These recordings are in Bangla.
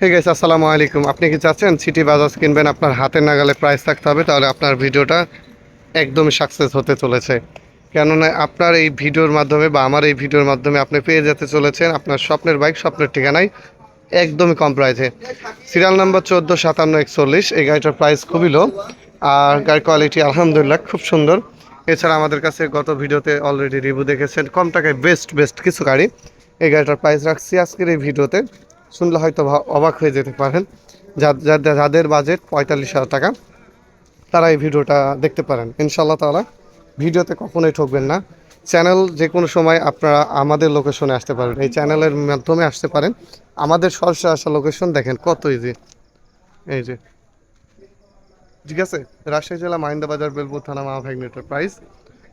হে আছে আসসালামু আলাইকুম। আপনি কি চাচ্ছেন? সিটি বাজাজ কিনবেন, আপনার হাতের নাগালে প্রাইস থাকতে হবে, তাহলে আপনার ভিডিওটা একদমই সাকসেস হতে চলেছে। কেননা আপনার এই ভিডিওর মাধ্যমে বা আমার এই ভিডিওর মাধ্যমে আপনি পেয়ে যেতে চলেছেন আপনার স্বপ্নের বাইক স্বপ্নের ঠিকানায় একদমই কম প্রাইসে সিরিয়াল নাম্বার চোদ্দ, সাতান্ন, একচল্লিশ, এই গাড়িটার প্রাইস খুবই লো আর গাড়ির কোয়ালিটি আলহামদুলিল্লাহ খুব সুন্দর। এছাড়া আমাদের কাছে গত ভিডিওতে অলরেডি রিভিউ দেখেছেন, কম টাকায় বেস্ট বেস্ট কিছু গাড়ি। এই গাড়িটার প্রাইস রাখছি আজকের এই ভিডিওতে। শুনলে হয়তো অবাক হয়ে যেতে পারেন। যাদের বাজেট পঁয়তাল্লিশ হাজার টাকা, তারা এই ভিডিওটা দেখতে পারেন। ইনশাল্লাহ তারা ভিডিওতে কখনোই ঠকবেন না। চ্যানেল যে কোনো সময় আপনারা আমাদের লোকেশনে আসতে পারেন। এই চ্যানেলের মাধ্যমে আসতে পারেন। আমাদের সরাসরি আসা লোকেশন দেখেন কত ইজি এই যে। ঠিক আছে? রাজশাহী জেলা মাইন্দাবাজার বেলপুর থানা মা ভ্যাগনেটের প্রাইস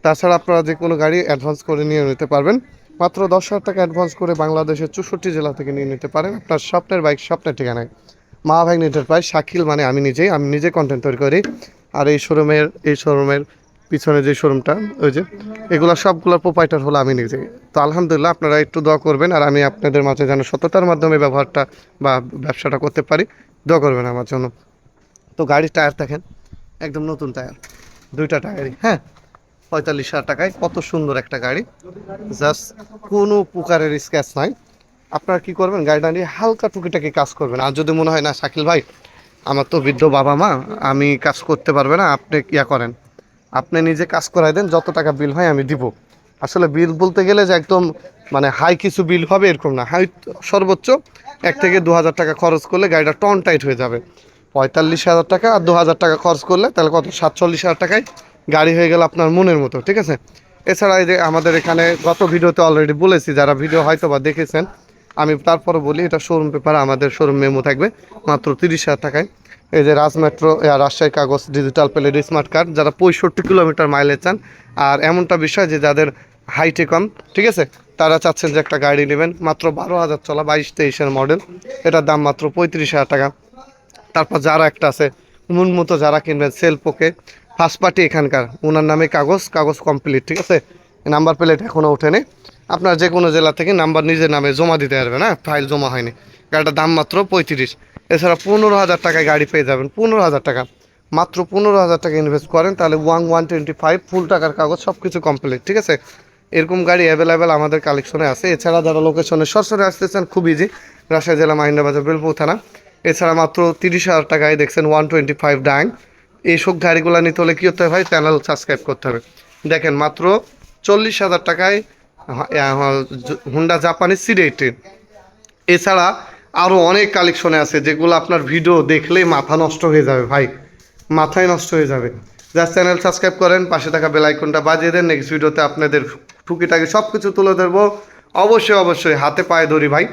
তাছাড়া আপনারা যে কোনো গাড়ি অ্যাডভান্স করে নিয়ে নিতে পারবেন। মাত্র দশ হাজার টাকা অ্যাডভান্স করে বাংলাদেশের চৌষট্টি জেলা থেকে নিয়ে নিতে পারেন আপনার স্বপ্নের বাইক স্বপ্নের ঠিকানায়। মা ভ্যাগনেটের প্রাইস শাকিল মানে আমি নিজেই, আমি নিজে কন্টেন্ট তৈরি করি। আর এই শোরুমের এই শোরুমের পিছনে যে শোরুমটা ওই যে, এগুলো সবগুলোর প্রোপাইটার হলো আমি নিজে তো আলহামদুলিল্লাহ আপনারা একটু দোয়া করবেন আর আমি আপনাদের মাঝে যেন সততার মাধ্যমে ব্যবহারটা বা ব্যবসাটা করতে পারি, দোয়া করবেন আমার জন্য। তো গাড়ির টায়ার দেখেন, একদম নতুন টায়ার দুইটা টায়ারই হ্যাঁ? পঁয়তাল্লিশ হাজার টাকায়। কত সুন্দর একটা গাড়ি। জাস্ট কোনো প্রকারের স্ক্র্যাচ নাই। আপনারা কি করবেন? গাড়িটা নিয়ে হালকা টুকিটাকি কাজ করবেন। আর যদি মনে হয়, না, শাকিল ভাই, আমার তো বৃদ্ধ বাবা মা, আমি কাজ করতে পারবে না, আপনি ইয়া করেন। আপনি নিজে কাজ করাই দেন, যত টাকা বিল হয় আমি দিব। আসলে বিল বলতে গেলে যে একদম মানে হাই কিছু বিল হবে এরকম না। হাই সর্বোচ্চ এক থেকে দু হাজার টাকা খরচ করলে গাড়িটা টন টাইট হয়ে যাবে। পঁয়তাল্লিশ হাজার টাকা আর দু হাজার টাকা খরচ করলে তাহলে কত? সাতচল্লিশ হাজার টাকায় গাড়ি হয়ে গেল আপনার মনের মতো, ঠিক আছে? এছাড়া এই যে আমাদের এখানে গত ভিডিওতে অলরেডি বলেছি, যারা ভিডিও হয়তো বা দেখেছেন, আমি তারপরে বলি, এটা শোরুম পেপার আমাদের শোরুম মেমো থাকবে, মাত্র তিরিশ হাজার টাকায়। এই যে রাজ মেট্রো রাজশাহী কাগজ ডিজিটাল প্লেট স্মার্ট কার্ড যারা পঁয়ষট্টি কিলোমিটার মাইলেজ চান, আর এমনটা বিষয় যে যাদের হাইটে কম, ঠিক আছে? তারা চাচ্ছেন যে একটা গাড়ি নেবেন, মাত্র বারো হাজার চলা, বাইশ তেইশের মডেল এটার দাম মাত্র পঁয়ত্রিশ হাজার টাকা। তারপর যারা একটা আছে মন মতো যারা কিনবেন সেল পোকে ফার্স্ট পার্টি এখানকার। ওনার নামে কাগজ কাগজ কমপ্লিট ঠিক আছে? নাম্বার প্লেট এখনও ওঠেনি। আপনার যে কোনো জেলা থেকে নাম্বার নিজের নামে জমা দিতে পারবেন হ্যাঁ ফাইল জমা হয়নি। গাড়িটার দাম মাত্র পঁয়ত্রিশ। এছাড়া পনেরো হাজার টাকায় গাড়ি পেয়ে যাবেন, পনেরো হাজার টাকা। মাত্র পনেরো হাজার টাকা ইনভেস্ট করেন, তাহলে one one twenty five full টাকার কাগজ সব কিছু কমপ্লিট ঠিক আছে? এরকম গাড়ি অ্যাভেলেবেল আমাদের কালেকশনে আছে। এছাড়া যারা লোকেশনে সরাসরি আসতেছেন, খুব ইজি রাজশাহী জেলা মাহিন্দাবাজার বেলপুর থানা। এছাড়া মাত্র তিরিশ হাজার টাকায় দেখছেন ওয়ান টোয়েন্টি ফাইভ ডাং এইসব গাড়িগুলো নিতে হলে কী করতে হবে ভাই? চ্যানেল সাবস্ক্রাইব করতে হবে। দেখেন মাত্র চল্লিশ হাজার টাকায় হুন্ডা জাপানি সিড এইটিন এছাড়া আরও অনেক কালেকশনে আছে যেগুলো আপনার ভিডিও দেখলেই মাথা নষ্ট হয়ে যাবে ভাই। মাথায় নষ্ট হয়ে যাবে। যার চ্যানেল সাবস্ক্রাইব করেন, পাশে থাকা বেল আইকনটা বাজিয়ে দেন নেক্সট ভিডিওতে আপনাদের টুকিটাকি সব কিছু তুলে ধরবো। অবশ্যই অবশ্যই হাতে পায়ে ধরি ভাই।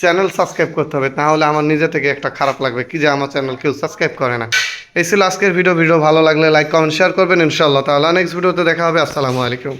চ্যানেল সাবস্ক্রাইব করতে হবে, তাহলে আমার নিজে থেকে একটা খারাপ লাগবে, কি যে আমার চ্যানেল কেউ সাবস্ক্রাইব করে না। এই ছিল আজকের ভিডিও ভিডিও ভালো লাগলে লাইক কমেন্ট শেয়ার করবেন ইনশাল্লাহ তাহলে নেক্সট ভিডিওতে দেখা হবে, আসসালামু আলাইকুম।